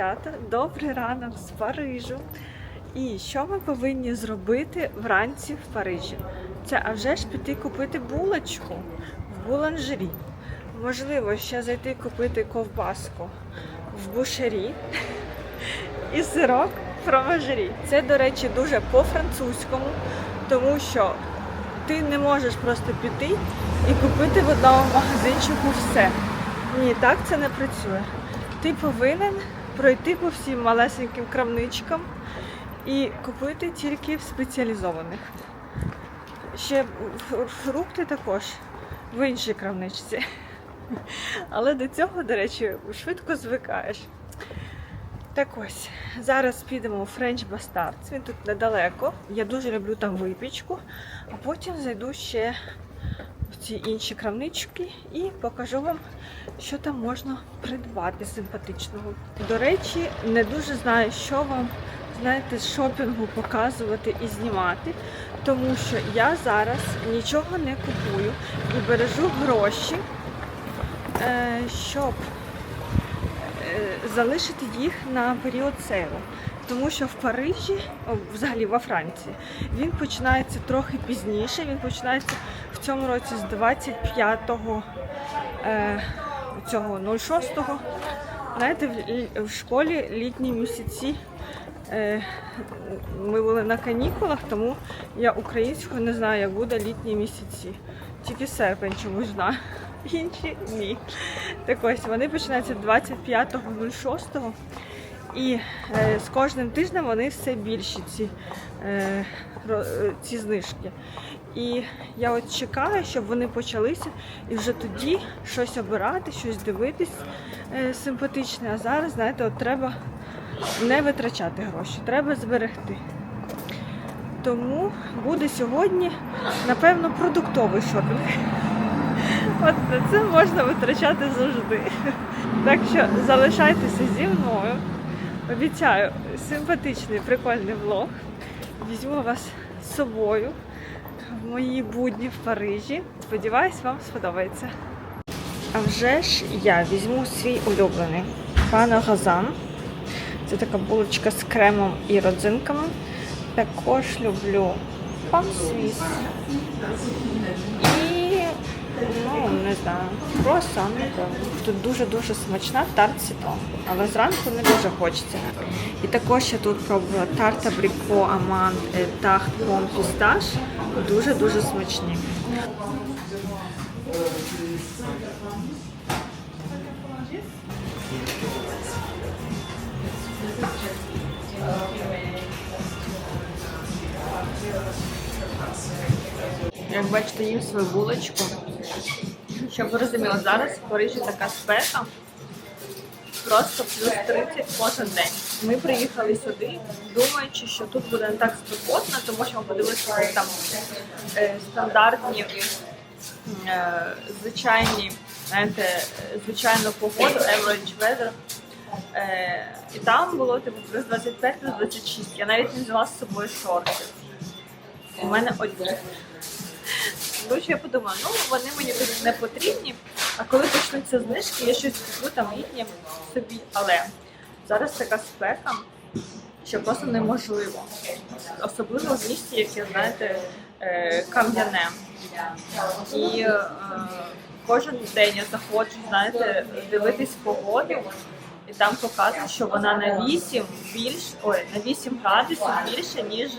Дівчата! Добрий ранок з Парижу. І що ми повинні зробити вранці в Парижі? Це а вже ж піти купити булочку в буланжері. Можливо, ще зайти купити ковбаску в бушері і сирок фромажері. Це, до речі, дуже по-французькому, тому що ти не можеш просто піти і купити в одному магазинчику все. Ні, так це не працює. Ти повинен пройти по всім малесеньким крамничкам і купити тільки в спеціалізованих. Ще фрукти також в іншій крамничці. Але до цього, до речі, швидко звикаєш. Так ось, зараз підемо у French Bastards. Він тут недалеко. Я дуже люблю там випічку, а потім зайду ще в ці інші крамнички і покажу вам, що там можна придбати симпатичного. До речі, не дуже знаю, що вам знаєте, з шопінгу показувати і знімати, тому що я зараз нічого не купую і бережу гроші, е, щоб е, залишити їх на період сейлу. Тому що в Парижі, взагалі во Франції, він починається трохи пізніше. Він починається цьому році з 25-го е, цього 06-го. Знаєте, в, в школі літні місяці е, ми були на канікулах, тому я українською не знаю, як буде літні місяці. Тільки серпень чомусь знаю. Інші ні. Так ось вони починаються 25.06. І е, з кожним тижнем вони все більші, ці, е, е, ці знижки. І я от чекаю, щоб вони почалися, і вже тоді щось обирати, щось дивитись е, симпатичне. А зараз, знаєте, от треба не витрачати гроші, треба зберегти. Тому буде сьогодні, напевно, продуктовий шопінг. От на це можна витрачати завжди. Так що залишайтеся зі мною. Обіцяю, симпатичний, прикольний влог. Візьму вас з собою в мої будні в Парижі. Сподіваюсь, вам сподобається. А вже ж я візьму свій улюблений пана Газан. Це така булочка з кремом і родзинками. Також люблю пан Свіс. І, ну, не знаю, круасан, напевно. Тут дуже-дуже смачна тарт сітрон. Але зранку не дуже хочеться. І також я тут пробувала тарт абріко, аман, е, тахт, пом, пісташ. Дуже-дуже смачні. Як бачите, їм свою булочку. Щоб ви розуміли, зараз в Парижі така спека. Просто плюс 30 кожен день. Ми приїхали сюди, думаючи, що тут буде не так спекотно, тому що ми подивилися що там е, стандартні, е, звичайні, знаєте, звичайну погоду, average weather. Е, і там було типу плюс 25, плюс 26. Я навіть не взяла з собою шорти. У мене одні. Тому що я подумала, ну вони мені тут не потрібні, а коли почнуться знижки, я щось куплю там літнє собі. Але зараз така спека, що просто неможливо. Особливо в місті, яке, знаєте, е, кам'яне. І е, кожен день я заходжу, знаєте, дивитись погоду. І там показує, що вона на 8 більш ой, на 8 градусів більше, ніж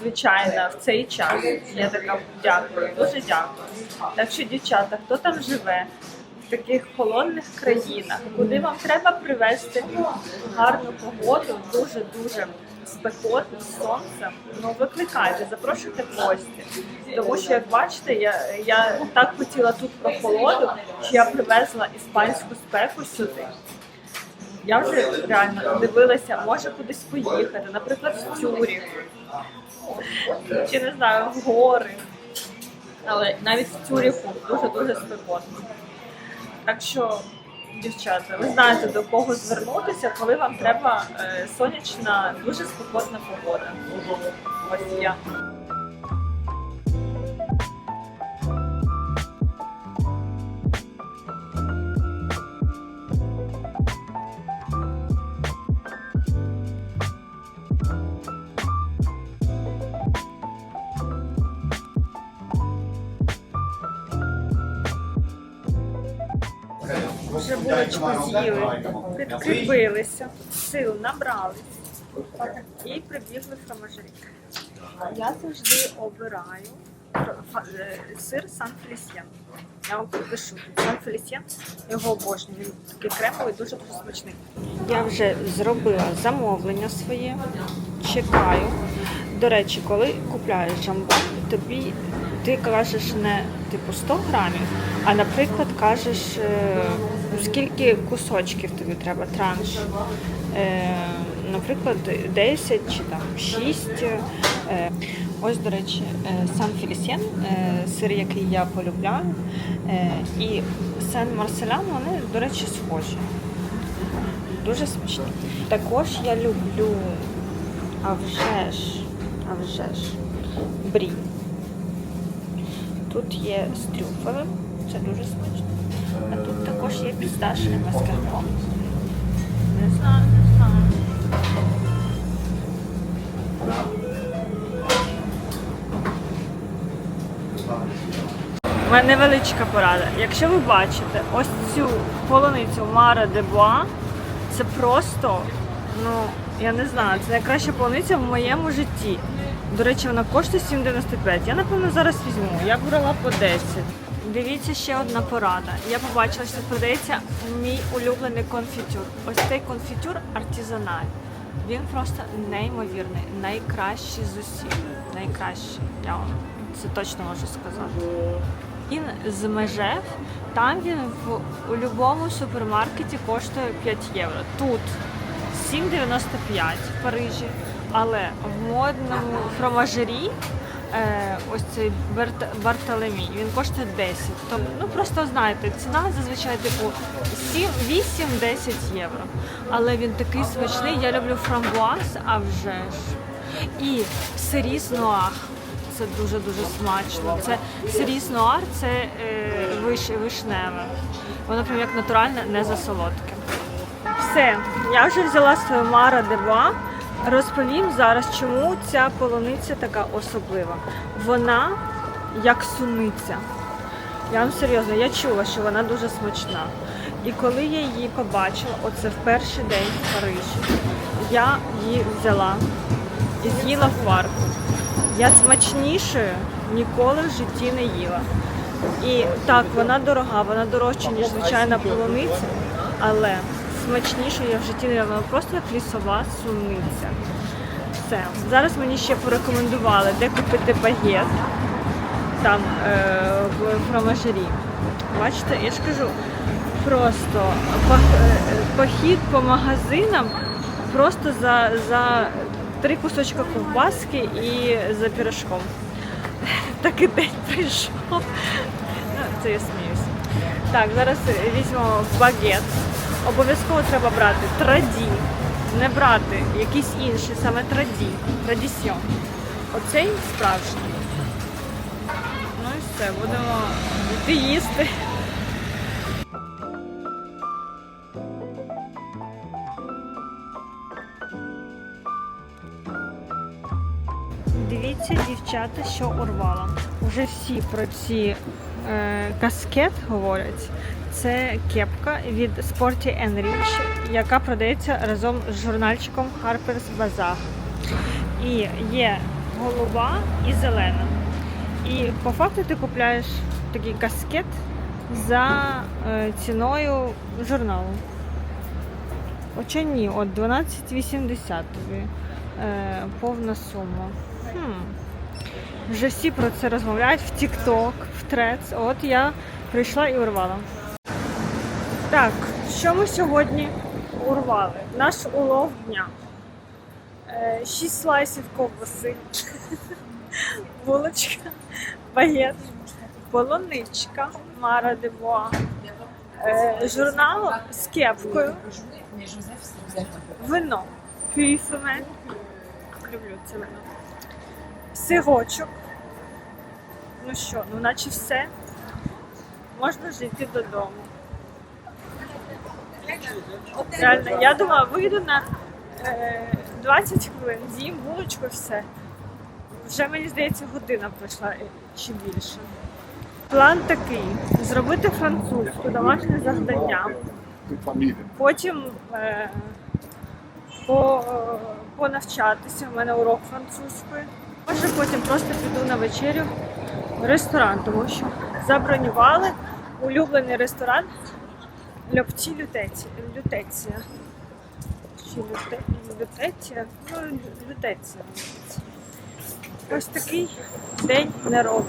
звичайна в цей час. Я така дякую, дуже дякую. Так що, дівчата, хто там живе в таких холодних країнах, куди вам треба привезти гарну погоду, дуже дуже спекотно з сонцем, ну викликайте, запрошуйте гості. Тому що, як бачите, я, я так хотіла тут прохолоду, що я привезла іспанську спеку сюди. Я вже реально дивилася, може кудись поїхати, наприклад, в Тюрі, чи не знаю, в гори. Але навіть в Тюріху дуже-дуже спекотно. Так що, дівчата, ви знаєте до кого звернутися, коли вам треба е, сонячна, дуже спекотна погода. Ось я. Вже булочку з'їли, підкріпилися, сил набрались і прибігли в фрамажері. Я завжди обираю е, сир Сан Фелісьєн. Я вам підпишу. Сан Фелісьєн, його обожнюю. Він такий кремовий, дуже смачний. Я вже зробила замовлення своє, чекаю. До речі, коли купляєш жамбон, тобі ти кажеш не типу 100 грамів, а наприклад кажеш, е, скільки кусочків тобі треба транш. Е, наприклад, 10 чи там 6. Е, ось, до речі, Сан Фелісьєн, е, сир, який я полюбляю, і Сен Марселян, вони, до речі, схожі. Дуже смачні. Також я люблю, а вже ж, а вже ж, брі. Тут є з трюфелем, це дуже смачно. А тут також є підсташений маскарпон. Не знаю, не знаю. У мене невеличка порада. Якщо ви бачите ось цю полуницю Мара де Буа, це просто, ну, я не знаю, це найкраща полуниця в моєму житті. До речі, вона коштує 7,95. Я, напевно, зараз візьму. Я брала по 10. Дивіться ще одна порада. Я побачила, що продається мій улюблений конфітюр. Ось цей конфітюр артизаналь. Він просто неймовірний, найкращий з усіх. Найкращий. Я вам це точно можу сказати. Він з межев, там він в у будь-якому супермаркеті коштує 5 євро. Тут 7,95 в Парижі, але в модному фромажері е, ось цей Берт, Бартолемій, він коштує 10. Тобто, ну просто знаєте, ціна зазвичай типу 7, 8-10 євро. Але він такий смачний. Я люблю фрамбуаз, а вже ж. І сиріс нуах. Це дуже дуже смачно. Це сиріс нуар, це е, виш, вишневе. Воно прям як натуральне, не засолодке. Все, я вже взяла свою Мара Дева. Розповім зараз, чому ця полуниця така особлива. Вона як суниця. Я вам серйозно, я чула, що вона дуже смачна. І коли я її побачила, оце в перший день в Парижі, я її взяла і з'їла фарбу. Я смачнішою ніколи в житті не їла. І так, вона дорога, вона дорожча, ніж звичайна полуниця, але смачнішою я в житті не. Вона просто як лісова суниця. Все. Зараз мені ще порекомендували, де купити багет там е, в фромажері. Бачите, я ж кажу, просто е, похід по магазинам просто за, за три кусочка ковбаски і за пірожком. Такий день прийшов. Ну, це я сміюсь. Так, зараз візьмемо багет. Обов'язково треба брати траді, не брати якийсь інший, саме траді, традісьон. Оцей справжній. Ну і все, будемо йти їсти. Дивіться, дівчата, що урвала. Уже всі про ці е, каскет говорять. Це кепка від Sporty Rich, яка продається разом з журнальчиком Harper's Bazaar. І є голуба і зелена. І по факту ти купляєш такий каскет за е, ціною журналу. Хоча ні, от 12,80 тобі е, повна сума. Хм. Вже всі про це розмовляють в TikTok, в Threads. От я прийшла і урвала. Так, що ми сьогодні урвали? Наш улов дня. Е, Шість слайсів ковбаси, булочка, багет, полуничка, Мара дебоа, е, журнал з кепкою, вино, пюйфемен, люблю це вино, сирочок. Ну що, ну наче все. Можна жити додому. Реально, я думала, вийду на е, 20 хвилин, з'їм булочку все. Вже мені здається, година пройшла е, чи більше. План такий: зробити французьку домашнє завдання. Потім е, по, понавчатися. У мене урок французької. Може потім просто піду на вечерю в ресторан, тому що забронювали улюблений ресторан Льопці Лютеці. Лютеція. Чи люте, лютеція? Ну, Лю- лютеція. Ось такий день робить.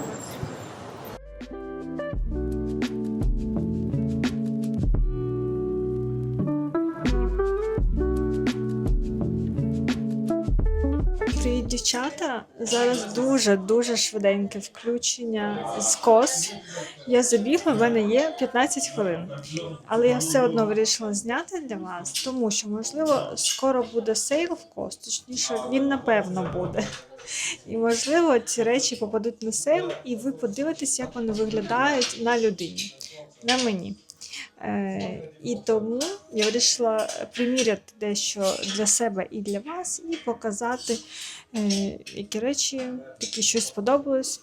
Дівчата. Зараз дуже дуже швиденьке включення з кос. Я забігла, в мене є 15 хвилин. Але я все одно вирішила зняти для вас, тому що, можливо, скоро буде сейл в кос, точніше, він напевно буде. І можливо, ці речі попадуть на сейл, і ви подивитесь, як вони виглядають на людині, на мені. Е, і тому я вирішила приміряти дещо для себе і для вас, і показати, які речі, які щось сподобалось.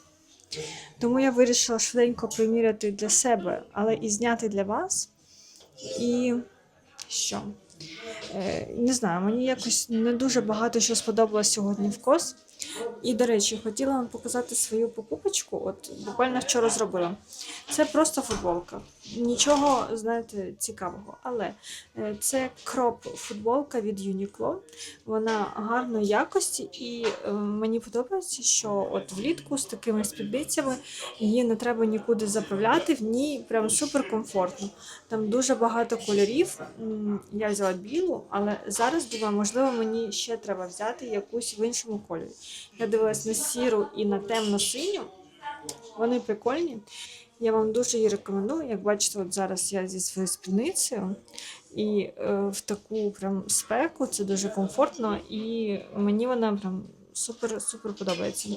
Тому я вирішила швиденько приміряти для себе, але і зняти для вас. І що? Е, не знаю, мені якось не дуже багато що сподобалось сьогодні в кос. І, до речі, хотіла вам показати свою покупочку. От буквально вчора зробила. Це просто футболка. Нічого, знаєте, цікавого. Але е, це кроп футболка від Uniqlo. Вона гарної якості, і е, мені подобається, що от влітку з такими спідницями її не треба нікуди заправляти. В ній прям супер комфортно. Там дуже багато кольорів. Я взяла білу, але зараз думаю, можливо, мені ще треба взяти якусь в іншому кольорі. Я дивилась на сіру і на темно-синю. Вони прикольні. Я вам дуже її рекомендую. Як бачите, от зараз я зі своєю спідницею, і е, в таку прям спеку це дуже комфортно, і мені вона прям супер-супер подобається.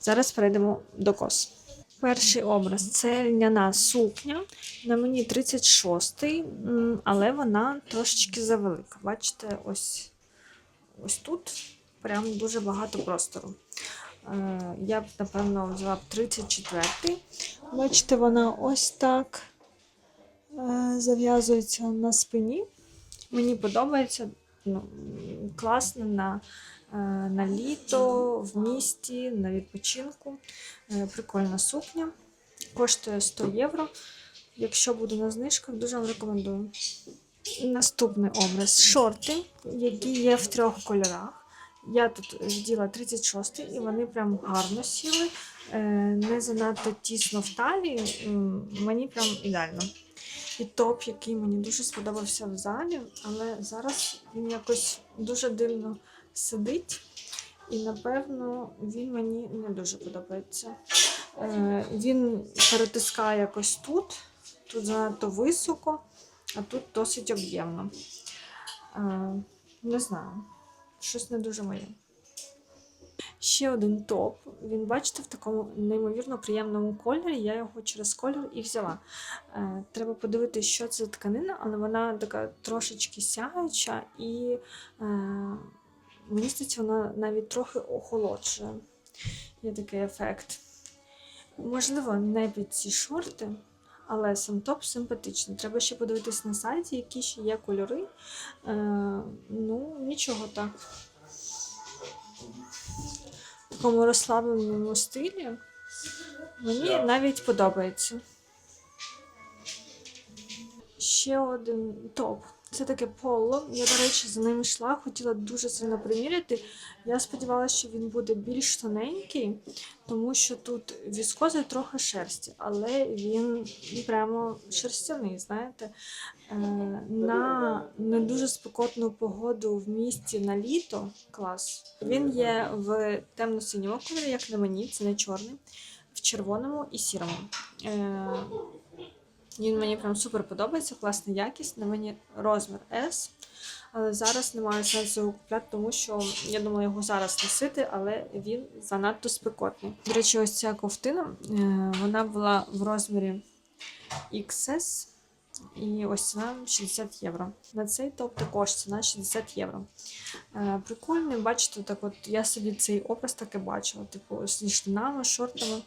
Зараз перейдемо до кос. Перший образ це льняна сукня. На мені 36-й, але вона трошечки завелика. Бачите, ось, ось тут прям дуже багато простору. Е, Я б, напевно, взяла б 34-й. Бачите, вона ось так е, зав'язується на спині. Мені подобається ну, класно на, е, на літо, в місті, на відпочинку. Прикольна сукня. Коштує 100 євро. Якщо буде на знижках, дуже вам рекомендую. Наступний образ шорти, які є в трьох кольорах. Я тут вділа 36 і вони прям гарно сіли, е, не занадто тісно в талії. Мені прям ідеально. І топ, який мені дуже сподобався в залі, але зараз він якось дуже дивно сидить. І, напевно, він мені не дуже подобається. Е, Він перетискає якось тут, тут занадто високо, а тут досить об'ємно. Е, Не знаю, щось не дуже моє. Ще один топ. Він, бачите, в такому неймовірно приємному кольорі. Я його через кольор і взяла. Е, треба подивитися, що це за тканина, але вона така трошечки сяюча і е, мені здається, вона навіть трохи охолоджує. Є такий ефект. Можливо, під ці шорти, але сам топ симпатичний. Треба ще подивитись на сайті, які ще є кольори. Е, ну, нічого так. В такому розслабленому стилі мені навіть подобається. Ще один топ. Це таке поло. Я, до речі, за ним йшла, хотіла дуже сильно приміряти. Я сподівалася, що він буде більш тоненький, тому що тут віскоза і трохи шерсті, але він прямо шерстяний, знаєте. Е, На не дуже спекотну погоду в місті на літо клас. Він є в темно-синьому кольорі, як на мені, це не чорний, в червоному і сірому. Він мені прям супер подобається, класна якість. На мені розмір S. Але зараз немає сенсу його купляти, тому що я думала його зараз носити, але він занадто спекотний. До речі, ось ця ковтина, е, вона була в розмірі XS. І ось ціна 60 євро. На цей топ також ціна 60 євро. Е, прикольний, бачите, так от я собі цей образ таки бачила, типу, зі штанами, шортами,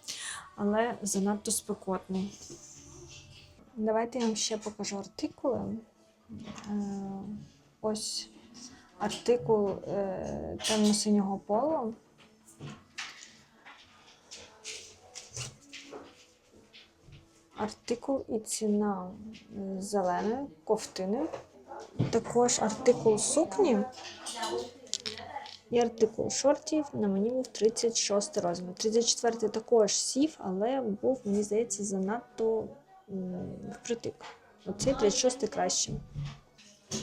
але занадто спекотний. Давайте я вам ще покажу артикули. Е, ось артикул е, темно-синього полу. Артикул і ціна е, зеленої ковтини. Також артикул сукні і артикул шортів на мені був 36 розмір. 34 також сів, але був, мені здається, занадто впритик. Оцей 36 краще.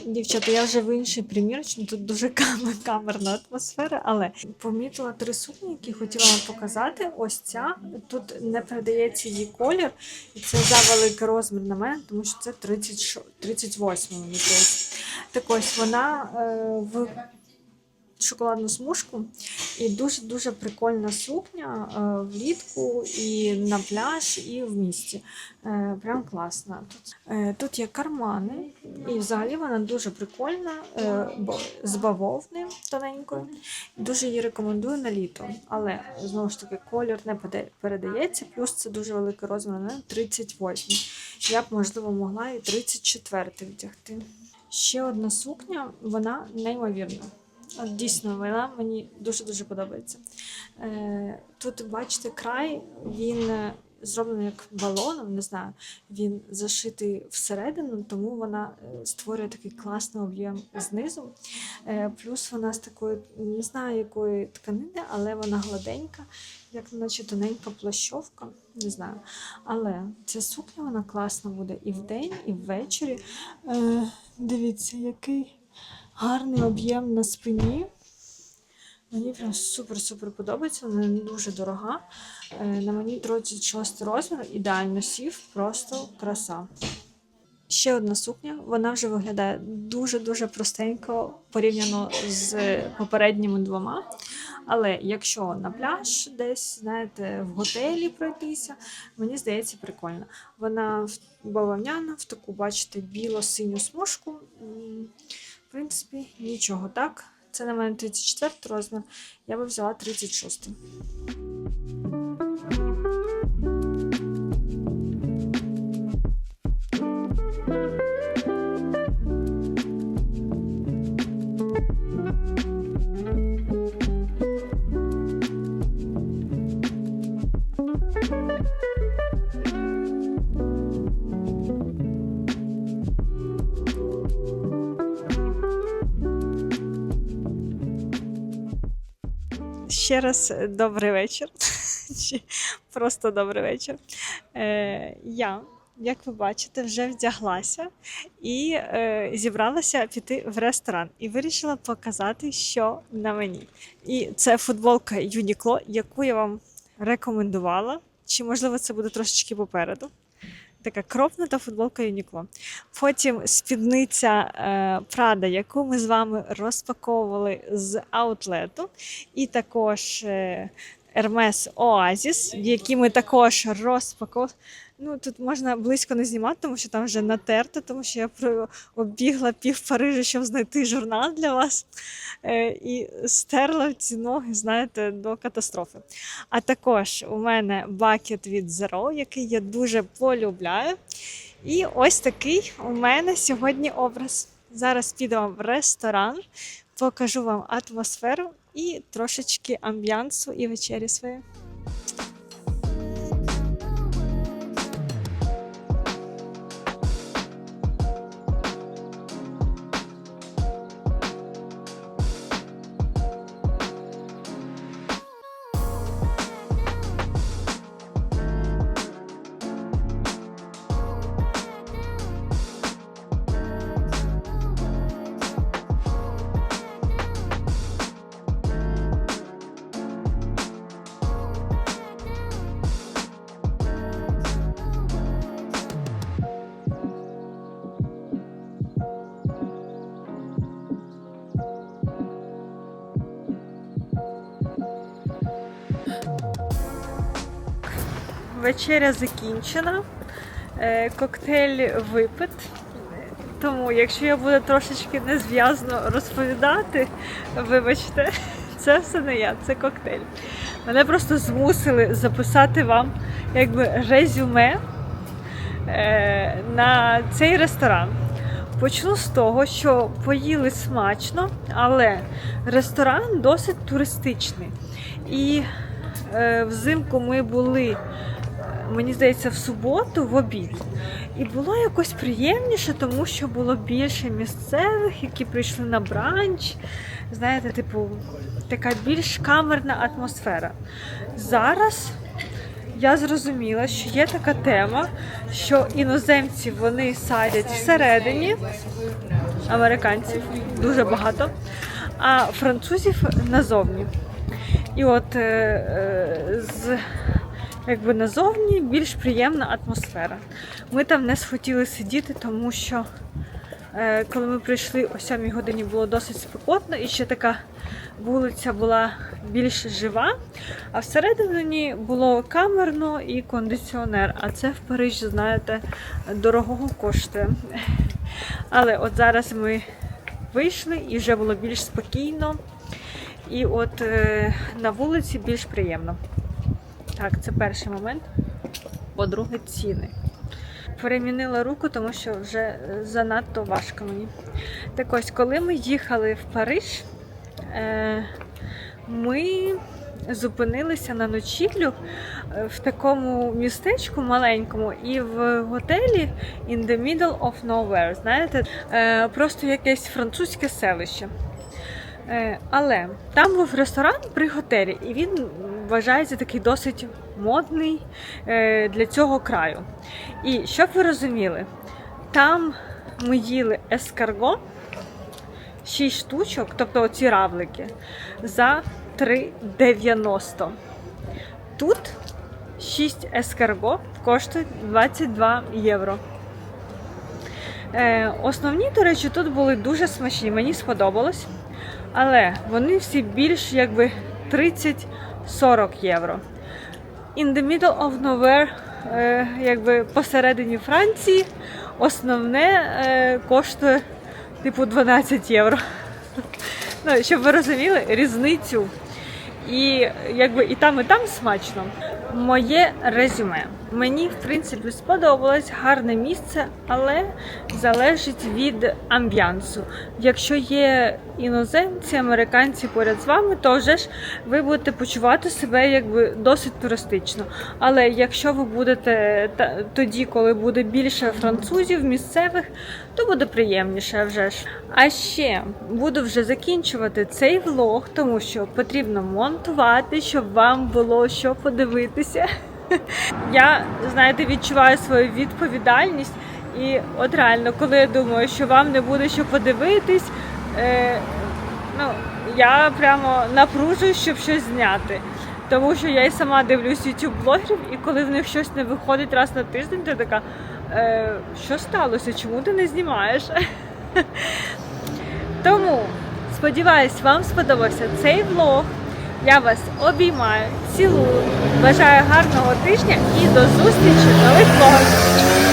Дівчата, я вже в іншій примірочні, тут дуже кам- камерна атмосфера, але помітила три сукні, які хотіла вам показати. Ось ця. Тут не передається її колір, і це за великий розмір на мене, тому що це 30, 38 мені. Так ось вона е, в шоколадну смужку. І дуже-дуже прикольна сукня е, влітку, і на пляж, і в місті. Е, прям класна. Тут, е, тут є кармани, і взагалі вона дуже прикольна, з бавовни тоненькою. Дуже її рекомендую на літо. Але знову ж таки колір не передається, плюс це дуже великий розмір, на 38. Я б, можливо, могла і 34 вдягти. Ще одна сукня, вона неймовірна. Дійсно, вона мені дуже-дуже подобається. Е, тут, бачите, край, він е, зроблений як балоном, не знаю, він зашитий всередину, тому вона е, створює такий класний об'єм знизу. Плюс вона з такої, не знаю якої тканини, але вона гладенька, як наче тоненька плащовка, не знаю. Але ця сукня вона класна буде і вдень, і ввечері. Дивіться, який гарний об'єм на спині. Мені прям супер-супер подобається, вона дуже дорога. Е, На мені 36 розмір, ідеально сів, просто краса. Ще одна сукня, вона вже виглядає дуже-дуже простенько порівняно з попередніми двома. Але якщо на пляж десь, знаєте, в готелі пройтися, мені здається прикольно. Вона бавовняна, в таку, бачите, біло-синю смужку. Принципі, нічого так. Це на мене 34 розмір, я би взяла 36. Ще раз е, добрий вечір. Чи Просто добрий вечір. Е, я, як ви бачите, вже вдяглася і е, зібралася піти в ресторан і вирішила показати, що на мені. І це футболка Uniqlo, яку я вам рекомендувала. Чи можливо це буде трошечки попереду? Така кропнута футболка Юнікло. Потім спідниця е, Prada, яку ми з вами розпаковували з аутлету. І також Hermes Oasis, які ми також розпаковували. Ну, тут можна близько не знімати, тому що там вже натерто, тому що я оббігла пів Парижа, щоб знайти журнал для вас. Е, і стерла ці ноги, знаєте, до катастрофи. А також у мене бакет від Zero, який я дуже полюбляю. І ось такий у мене сьогодні образ. Зараз підемо в ресторан, покажу вам атмосферу і трошечки амбіансу і вечері своєї. Вечеря закінчена. е, коктейль випит. Тому, якщо я буду трошечки незв'язно розповідати, вибачте, це все не я, це коктейль. Мене просто змусили записати вам якби резюме е, на цей ресторан. Почну з того, що поїли смачно, але ресторан досить туристичний. І е, взимку ми були, мені здається, в суботу в обід. І було якось приємніше, тому що було більше місцевих, які прийшли на бранч. Знаєте, типу, така більш камерна атмосфера. Зараз я зрозуміла, що є така тема, що іноземці вони садять всередині, американців дуже багато, а французів назовні. І от е, е, з якби назовні більш приємна атмосфера. Ми там не схотіли сидіти, тому що е, коли ми прийшли о 7 годині було досить спекотно і ще така вулиця була більш жива, а всередині було камерно і кондиціонер. А це в Парижі, знаєте, дорогого коштує. Але от зараз ми вийшли і вже було більш спокійно. І от е, на вулиці більш приємно. Так, це перший момент. По-друге, ціни. Перемінила руку, тому що вже е, занадто важко мені. Так ось, коли ми їхали в Париж, е, ми зупинилися на ночівлю е, в такому містечку маленькому і в готелі In the Middle of Nowhere. Знаєте, просто якесь французьке селище. Але там був ресторан при готелі, і він вважається такий досить модний е, для цього краю. І щоб ви розуміли, там ми їли ескарго 6 штучок, тобто оці равлики, за 3,90. Тут 6 ескарго коштують 22 євро. Е, основні, до речі, тут були дуже смачні, мені сподобалось. Але вони всі більш якби 30-40 євро. In the middle of nowhere, е, якби посередині Франції, основне е, коштує типу 12 євро. Ну, щоб ви розуміли різницю. І якби і там, і там смачно. Моє резюме. Мені, в принципі, сподобалось гарне місце, але залежить від амбіансу. Якщо є іноземці, американці поряд з вами, то вже ж ви будете почувати себе якби досить туристично. Але якщо ви будете тоді, коли буде більше французів, місцевих, то буде приємніше вже ж. А ще буду вже закінчувати цей влог, тому що потрібно монтувати, щоб вам було що подивитися. Я, знаєте, відчуваю свою відповідальність. І от реально, коли я думаю, що вам не буде що подивитись, е, ну, я прямо напружуюсь, щоб щось зняти. Тому що я і сама дивлюсь youtube блогерів, і коли в них щось не виходить раз на тиждень, ти така, е, що сталося? Чому ти не знімаєш? Тому сподіваюсь, вам сподобався цей влог. Я вас обіймаю, цілую, бажаю гарного тижня і до зустрічі в нових влогах.